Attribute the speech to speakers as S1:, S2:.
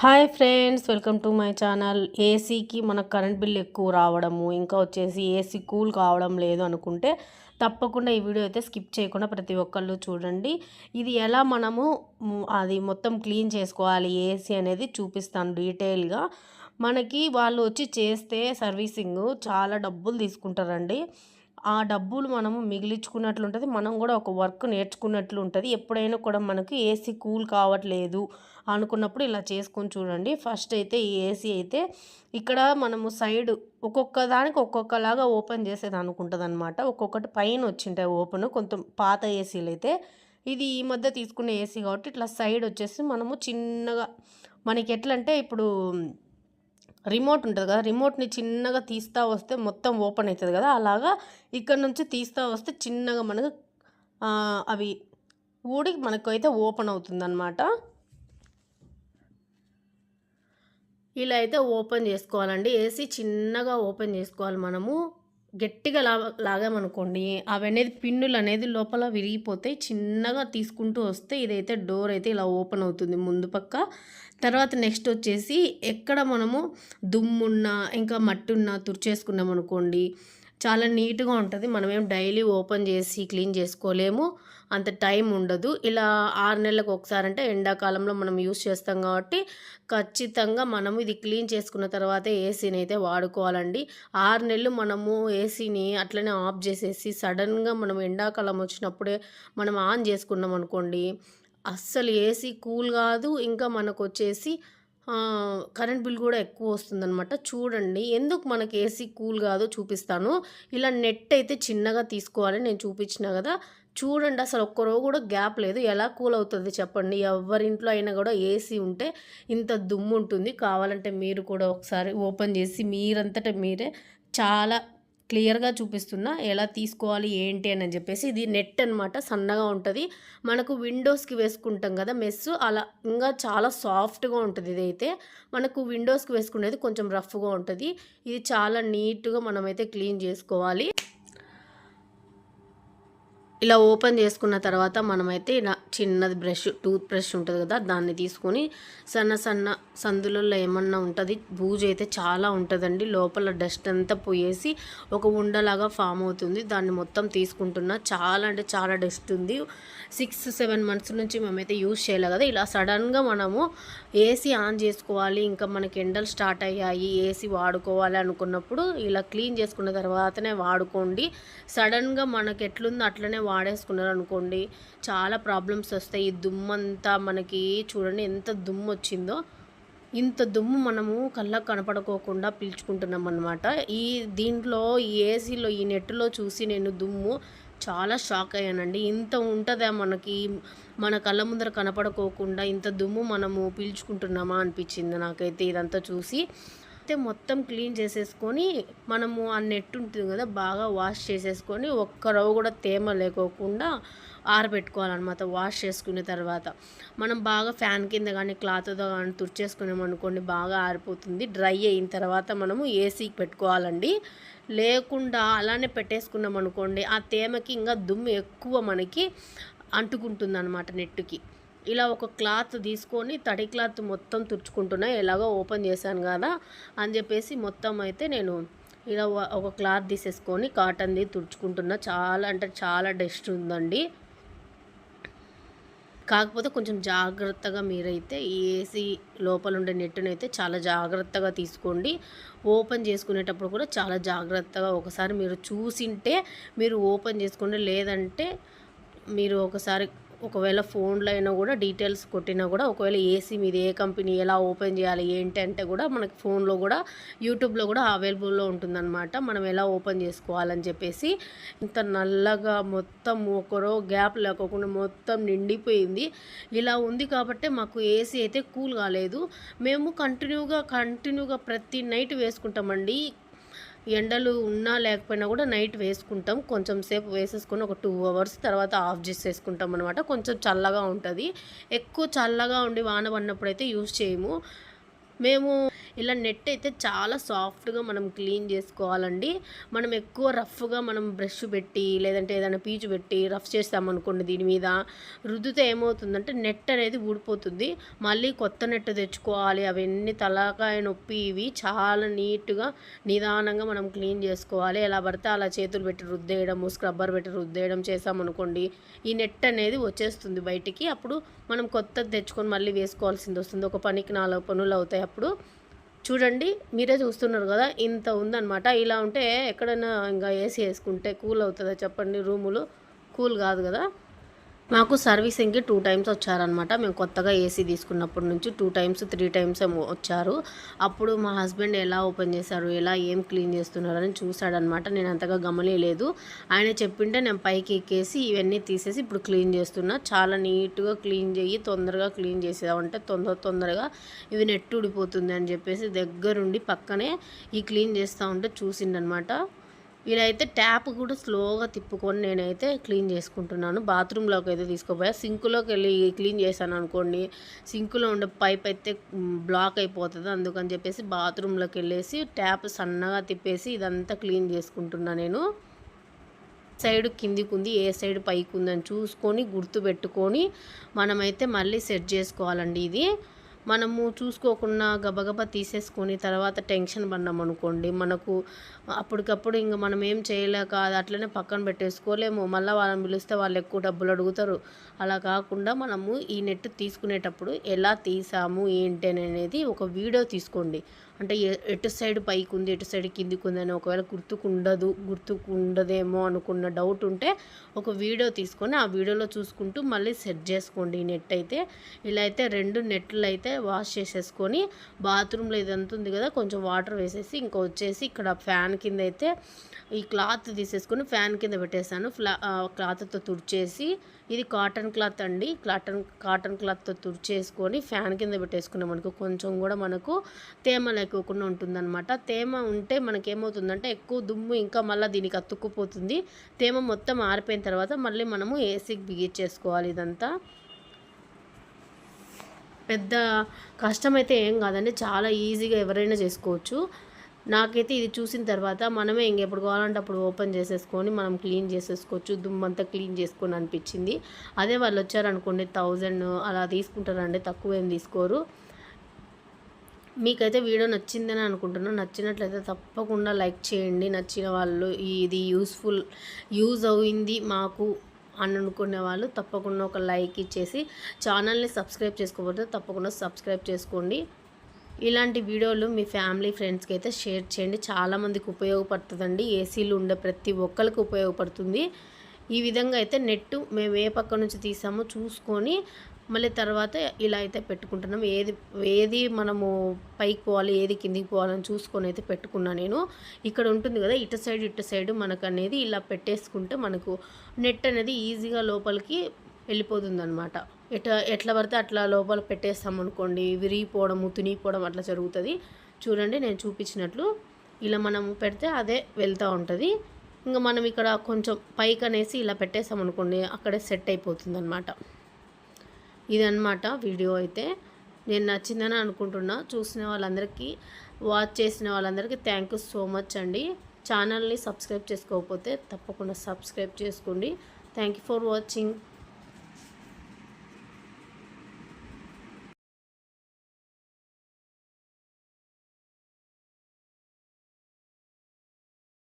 S1: Hi friends welcome to my channel. ఏసీకి మనకు current bill ఎక్కువ రావడము ఇంకా వచ్చేసి ఏసీ కూల్ కావడం లేదు అనుకుంటే తప్పకుండా ఈ వీడియో అయితే స్కిప్ చేయకుండా ప్రతి ఒక్కళ్ళు చూడండి. ఇది ఎలా మనము అది మొత్తం క్లీన్ చేసుకోవాలి ఏసీ అనేది చూపిస్తాను డీటెయిల్గా. మనకి వాళ్ళు వచ్చి చేస్తే సర్వీసింగ్ చాలా డబ్బులు తీసుకుంటారండి. ఆ డబ్బులు మనము మిగిలించుకున్నట్లు ఉంటుంది మనం కూడా ఒక వర్క్ నేర్చుకున్నట్లు ఉంటుంది ఎప్పుడైనా కూడా మనకి ఏసీ కూల్ కావట్లేదు అనుకున్నప్పుడు ఇలా చేసుకొని చూడండి. ఫస్ట్ అయితే ఈ ఏసీ అయితే ఇక్కడ మనము సైడ్ ఒక్కొక్క దానికి ఒక్కొక్కలాగా ఓపెన్ చేసేది అనుకుంటుంది అనమాట ఒక్కొక్కటి పైన వచ్చింటాయి ఓపెన్. కొంత పాత ఏసీలు అయితే ఇది ఈ మధ్య తీసుకునే ఏసీ కాబట్టి ఇట్లా సైడ్ వచ్చేసి మనము చిన్నగా మనకి ఎట్లంటే ఇప్పుడు రిమోట్ ఉంటుంది కదా రిమోట్ని చిన్నగా తీస్తూ వస్తే మొత్తం ఓపెన్ అవుతుంది కదా అలాగా ఇక్కడ నుంచి తీస్తూ వస్తే చిన్నగా మనకు అవి ఊడి మనకైతే ఓపెన్ అవుతుంది అనమాట ఇలా అయితే ఓపెన్ చేసుకోవాలండి. ఏసీ చిన్నగా ఓపెన్ చేసుకోవాలి మనము. గట్టిగా లా లాగామనుకోండి అవి అనేది పిన్నులు అనేది లోపల విరిగిపోతాయి చిన్నగా తీసుకుంటూ వస్తే ఇదైతే డోర్ అయితే ఇలా ఓపెన్ అవుతుంది ముందు పక్క. తర్వాత నెక్స్ట్ వచ్చేసి ఎక్కడ మనము దుమ్మున్నా ఇంకా మట్టి ఉన్నా తుడిచేసుకున్నాం అనుకోండి చాలా నీట్గా ఉంటుంది. మనమేం డైలీ ఓపెన్ చేసి క్లీన్ చేసుకోలేము. అంత టైం ఉండదు. ఇలా ఆరు నెలలకు ఒకసారి అంటే ఎండాకాలంలో మనం యూస్ చేస్తాం కాబట్టి ఖచ్చితంగా మనము ఇది క్లీన్ చేసుకున్న తర్వాత ఏసీని అయితే వాడుకోవాలండి. ఆరు నెలలు మనము ఏసీని అట్లనే ఆఫ్ చేసేసి సడన్గా మనం ఎండాకాలం వచ్చినప్పుడే మనం ఆన్ చేసుకున్నాం అనుకోండి అస్సలు ఏసీ కూల్ కాదు. ఇంకా మనకు వచ్చేసి కరెంట్ బిల్ కూడా ఎక్కువ వస్తుందన్నమాట. చూడండి ఎందుకు మనకి ఏసీ కూల్ కాదో చూపిస్తాను. ఇలా నెట్ అయితే చిన్నగా తీసుకోవాలి నేను చూపించిన కదా. చూడండి అసలు ఒక్క రోజు కూడా గ్యాప్ లేదు. ఎలా కూల్ అవుతుంది చెప్పండి? ఎవరింట్లో అయినా కూడా ఏసీ ఉంటే ఇంత దుమ్ము ఉంటుంది. కావాలంటే మీరు కూడా ఒకసారి ఓపెన్ చేసి మీరంతటా మీరే చాలా క్లియర్గా చూపిస్తున్నా ఎలా తీసుకోవాలి ఏంటి అని చెప్పేసి. ఇది నెట్ అనమాట సన్నగా ఉంటుంది. మనకు విండోస్కి వేసుకుంటాం కదా మెస్ అలా ఇంకా చాలా సాఫ్ట్గా ఉంటుంది ఇదైతే. మనకు విండోస్కి వేసుకునేది కొంచెం రఫ్గా ఉంటుంది. ఇది చాలా నీట్గా మనమైతే క్లీన్ చేసుకోవాలి. ఇలా ఓపెన్ చేసుకున్న తర్వాత మనమైతే ఇలా చిన్నది బ్రష్ టూత్ బ్రష్ ఉంటుంది కదా దాన్ని తీసుకొని సన్న సన్న సందులలో ఏమన్నా ఉంటుంది బూజు అయితే చాలా ఉంటుందండి. లోపల డస్ట్ అంతా పోయేసి ఒక ఉండలాగా ఫామ్ అవుతుంది. దాన్ని మొత్తం తీసుకుంటున్నా. చాలా అంటే చాలా డస్ట్ ఉంది. సిక్స్ సెవెన్ మంత్స్ నుంచి మేమైతే యూజ్ చేయలే కదా. ఇలా సడన్గా మనము ఏసీ ఆన్ చేసుకోవాలి ఇంకా మనకి ఎండలు స్టార్ట్ అయ్యాయి ఏసీ వాడుకోవాలి అనుకున్నప్పుడు ఇలా క్లీన్ చేసుకున్న తర్వాతనే వాడుకోండి. సడన్గా మనకి ఎట్లుందో అట్లనే వాడేసుకున్నారు అనుకోండి చాలా ప్రాబ్లమ్స్ వస్తాయి. ఈ దుమ్మంతా మనకి చూడండి ఎంత దుమ్ము వచ్చిందో. ఇంత దుమ్ము మనము కళ్ళకు కనపడుకోకుండా పీల్చుకుంటున్నాం అనమాట ఈ దీంట్లో ఈ ఏసీలో ఈ నెట్లో చూసి నేను దుమ్ము చాలా షాక్ అయ్యానండి. ఇంత ఉంటుందా మనకి? మన కళ్ళ ముందర కనపడుకోకుండా ఇంత దుమ్ము మనము పీల్చుకుంటున్నామా అనిపించింది నాకైతే ఇదంతా చూసి. అయితే మొత్తం క్లీన్ చేసేసుకొని మనము ఆ నెట్ ఉంటుంది కదా బాగా వాష్ చేసేసుకొని ఒక్క రవ్వ కూడా తేమ లేకోకుండా ఆరబెట్టుకోవాలన్నమాట వాష్ చేసుకున్న తర్వాత. మనం బాగా ఫ్యాన్ కింద కానీ క్లాత్తో కానీ తుడిచేసుకున్నామనుకోండి బాగా ఆరిపోతుంది. డ్రై అయిన తర్వాత మనము ఏసీకి పెట్టుకోవాలండి. లేకుండా అలానే పెట్టేసుకున్నాం అనుకోండి ఆ తేమకి ఇంకా దుమ్ము ఎక్కువ మనకి అంటుకుంటుంది అనమాట నెట్టుకి. ఇలా ఒక క్లాత్ తీసుకొని తడి క్లాత్ మొత్తం తుడుచుకుంటున్నా ఎలాగో ఓపెన్ చేశాను కదా అని చెప్పేసి మొత్తం అయితే నేను ఇలా ఒక- క్లాత్ తీసేసుకొని కాటన్ది తుడుచుకుంటున్నా. చాలా అంటే చాలా డస్ట్ ఉందండి. కాకపోతే కొంచెం జాగ్రత్తగా మీరైతే ఈ ఏసీ లోపల ఉండే నెట్టును అయితే చాలా జాగ్రత్తగా తీసుకోండి. ఓపెన్ చేసుకునేటప్పుడు కూడా చాలా జాగ్రత్తగా ఒకసారి మీరు చూసింటే మీరు ఓపెన్ చేసుకోండి లేదంటే మీరు ఒకసారి ఒకవేళ ఫోన్లో అయినా కూడా డీటెయిల్స్ కొట్టినా కూడా ఒకవేళ ఏసీ మీద ఏ కంపెనీ ఎలా ఓపెన్ చేయాలి ఏంటి అంటే కూడా మనకి ఫోన్లో కూడా యూట్యూబ్లో కూడా అవైలబుల్లో ఉంటుందన్నమాట. మనం ఎలా ఓపెన్ చేసుకోవాలని చెప్పేసి ఇంత నల్లగా మొత్తం ఒకరో గ్యాప్ లేకోకుండా మొత్తం నిండిపోయింది. ఇలా ఉంది కాబట్టి మాకు ఏసీ అయితే కూల్ కాలేదు. మేము కంటిన్యూగా కంటిన్యూగా ప్రతి నైట్ వేసుకుంటామండి. ఎండలు ఉన్నా లేకపోయినా కూడా నైట్ వేసుకుంటాం. కొంచెం సేపు వేసేసుకొని ఒక టూ అవర్స్ తర్వాత ఆఫ్ చేసేసుకుంటాం అనమాట కొంచెం చల్లగా ఉంటుంది. ఎక్కువ చల్లగా ఉండి వాన పడినప్పుడు అయితే యూస్ చేయము. మేము ఇలా నెట్ అయితే చాలా సాఫ్ట్గా మనం క్లీన్ చేసుకోవాలండి. మనం ఎక్కువ రఫ్గా మనం బ్రష్ పెట్టి లేదంటే ఏదైనా పీచు పెట్టి రఫ్ చేస్తామనుకోండి దీని మీద. రుద్దితే ఏమవుతుందంటే నెట్ అనేది ఊడిపోతుంది. మళ్ళీ కొత్త నెట్ తెచ్చుకోవాలి. అవన్నీ తలకాయ నొప్పి ఇవి చాలా నీట్గా నిదానంగా మనం క్లీన్ చేసుకోవాలి. ఎలా పడితే అలా చేతులు పెట్టి రుద్దేయడము స్క్రబ్బర్ పెట్టి రుద్దేయడం చేసామనుకోండి ఈ నెట్ అనేది వచ్చేస్తుంది బయటికి. అప్పుడు మనం కొత్తది తెచ్చుకొని మళ్ళీ వేసుకోవాల్సింది వస్తుంది. ఒక పనికి నాలుగు పనులు అవుతాయి. అప్పుడు చూడండి మీరే చూస్తున్నారు కదా ఇంత ఉందన్నమాట. ఇలా ఉంటే ఎక్కడైనా ఇంకా ఏసీ వేసుకుంటే కూల్ అవుతుందా చెప్పండి రూములు? కూల్ కాదు కదా. మాకు సర్వీసింగ్కి టూ టైమ్స్ వచ్చారనమాట మేము కొత్తగా ఏసీ తీసుకున్నప్పటి నుంచి టూ టైమ్స్ త్రీ టైమ్స్ వచ్చారు. అప్పుడు మా హస్బెండ్ ఎలా ఓపెన్ చేశారు ఎలా ఏం క్లీన్ చేస్తున్నారని చూశాడనమాట నేను అంతగా గమనియలేదు ఆయన చెప్పింటే నేను పైకి ఎక్కేసి ఇవన్నీ తీసేసి ఇప్పుడు క్లీన్ చేస్తున్నా. చాలా నీట్గా క్లీన్ చేయి తొందరగా క్లీన్ చేసేదామంటే తొందర తొందరగా ఇవి నెట్టు ఊడిపోతుంది అని చెప్పేసి దగ్గరుండి పక్కనే ఈ క్లీన్ చేస్తూ ఉంటే చూసిండనమాట ఇలా అయితే ట్యాప్ కూడా స్లోగా తిప్పుకొని నేనైతే క్లీన్ చేసుకుంటున్నాను. బాత్రూంలోకి అయితే తీసుకోపోయా సింకులోకి వెళ్ళి క్లీన్ చేశాను అనుకోండి సింకులో ఉండే పైప్ అయితే బ్లాక్ అయిపోతుంది. అందుకని చెప్పేసి బాత్రూంలోకి వెళ్ళేసి ట్యాప్ సన్నగా తిప్పేసి ఇదంతా క్లీన్ చేసుకుంటున్నా నేను. సైడ్ కిందికి ఉంది ఏ సైడ్ పైకి ఉందని చూసుకొని గుర్తు పెట్టుకొని మనమైతే మళ్ళీ సెట్ చేసుకోవాలండి ఇది. మనము చూసుకోకుండా గబగబా తీసేసుకొని తర్వాత టెన్షన్ పడినాం అనుకోండి మనకు అప్పటికప్పుడు ఇంకా మనం ఏం చేయలేక అది అట్లనే పక్కన పెట్టేసుకోలేము. మళ్ళీ వాళ్ళని పిలిస్తే వాళ్ళు ఎక్కువ డబ్బులు అడుగుతారు. అలా కాకుండా మనము ఈ నెట్ తీసుకునేటప్పుడు ఎలా తీసాము ఏంటి అనేది ఒక వీడియో తీసుకోండి. అంటే ఎటు సైడ్ పైకి ఉంది ఎటు సైడ్ కిందికి ఉంది అని ఒకవేళ గుర్తుకుండదు గుర్తుకుండదేమో అనుకున్న డౌట్ ఉంటే ఒక వీడియో తీసుకొని ఆ వీడియోలో చూసుకుంటూ మళ్ళీ సెట్ చేసుకోండి ఈ నెట్ అయితే. ఇలా అయితే రెండు నెట్లు అయితే వాష్ చేసేసుకొని బాత్రూంలో ఇదంతా ఉంది కదా కొంచెం వాటర్ వేసేసి ఇంకా వచ్చేసి ఇక్కడ ఫ్యాన్ కింద అయితే ఈ క్లాత్ తీసేసుకొని ఫ్యాన్ కింద పెట్టేశాను. ఫ్లా క్లాత్తో తుడిచేసి ఇది కాటన్ క్లాత్ అండి. కాటన్ కాటన్ క్లాత్తో తుడిచేసుకొని ఫ్యాన్ కింద పెట్టేసుకున్నాం మనకు కొంచెం కూడా మనకు తేమ లేకోకుండా ఉంటుందన్నమాట. తేమ ఉంటే మనకి ఏమవుతుందంటే ఎక్కువ దుమ్ము ఇంకా మళ్ళీ దీనికి అతుక్కుపోతుంది. తేమ మొత్తం ఆరిపోయిన తర్వాత మళ్ళీ మనము ఏసీకి బిగించేసుకోవాలి ఇదంతా. పెద్ద కష్టమైతే ఏం కాదండి. చాలా ఈజీగా ఎవరైనా చేసుకోవచ్చు. నాకైతే ఇది చూసిన తర్వాత మనమే ఇంకెప్పుడు కావాలంటే అప్పుడు ఓపెన్ చేసేసుకొని మనం క్లీన్ చేసేసుకోవచ్చు. దుమ్మంతా క్లీన్ చేసుకొని అనిపించింది. అదే వాళ్ళు వచ్చారనుకోండి థౌజండ్ అలా తీసుకుంటారండి. తక్కువ ఏం తీసుకోరు. మీకైతే వీడియో నచ్చిందని అనుకుంటున్నాను. నచ్చినట్లయితే తప్పకుండా లైక్ చేయండి. నచ్చిన వాళ్ళు ఇది యూస్ఫుల్ యూజ్ అయింది మాకు అని అనుకునే వాళ్ళు తప్పకుండా ఒక లైక్ ఇచ్చేసి ఛానల్ని సబ్స్క్రైబ్ చేసుకోకపోతే తప్పకుండా సబ్స్క్రైబ్ చేసుకోండి. ఇలాంటి వీడియోలు మీ ఫ్యామిలీ ఫ్రెండ్స్కి అయితే షేర్ చేయండి. చాలామందికి ఉపయోగపడుతుందండి. ఏసీలు ఉండే ప్రతి ఒక్కరికి ఉపయోగపడుతుంది. ఈ విధంగా అయితే నెట్ మేము ఏ పక్క నుంచి తీసామో చూసుకొని మళ్ళీ తర్వాత ఇలా అయితే పెట్టుకుంటున్నాం. ఏది ఏది మనము పైకి పోవాలి ఏది కిందికి పోవాలని చూసుకొని అయితే పెట్టుకున్నా నేను. ఇక్కడ ఉంటుంది కదా ఇటు సైడ్ ఇటు సైడ్ మనకు అనేది ఇలా పెట్టేసుకుంటే మనకు నెట్ అనేది ఈజీగా లోపలికి వెళ్ళిపోతుంది అనమాట ఎట ఎట్లా పడితే అట్లా లోపల పెట్టేస్తాం అనుకోండి. విరిగిపోవడము తునిగిపోవడం అట్లా జరుగుతుంది. చూడండి నేను చూపించినట్లు ఇలా మనం పెడితే అదే వెళ్తూ ఉంటుంది. ఇంకా మనం ఇక్కడ కొంచెం పైకి అనేసి ఇలా పెట్టేస్తాం అనుకోండి అక్కడే సెట్ అయిపోతుంది అనమాట ఇదన్నమాట వీడియో అయితే. నేను నచ్చిందని అనుకుంటున్నా. చూసిన వాళ్ళందరికీ వాచ్ చేసిన వాళ్ళందరికీ థ్యాంక్ యూ సో మచ్ అండి. ఛానల్ని సబ్స్క్రైబ్ చేసుకోకపోతే తప్పకుండా సబ్స్క్రైబ్ చేసుకోండి. Thank you for watching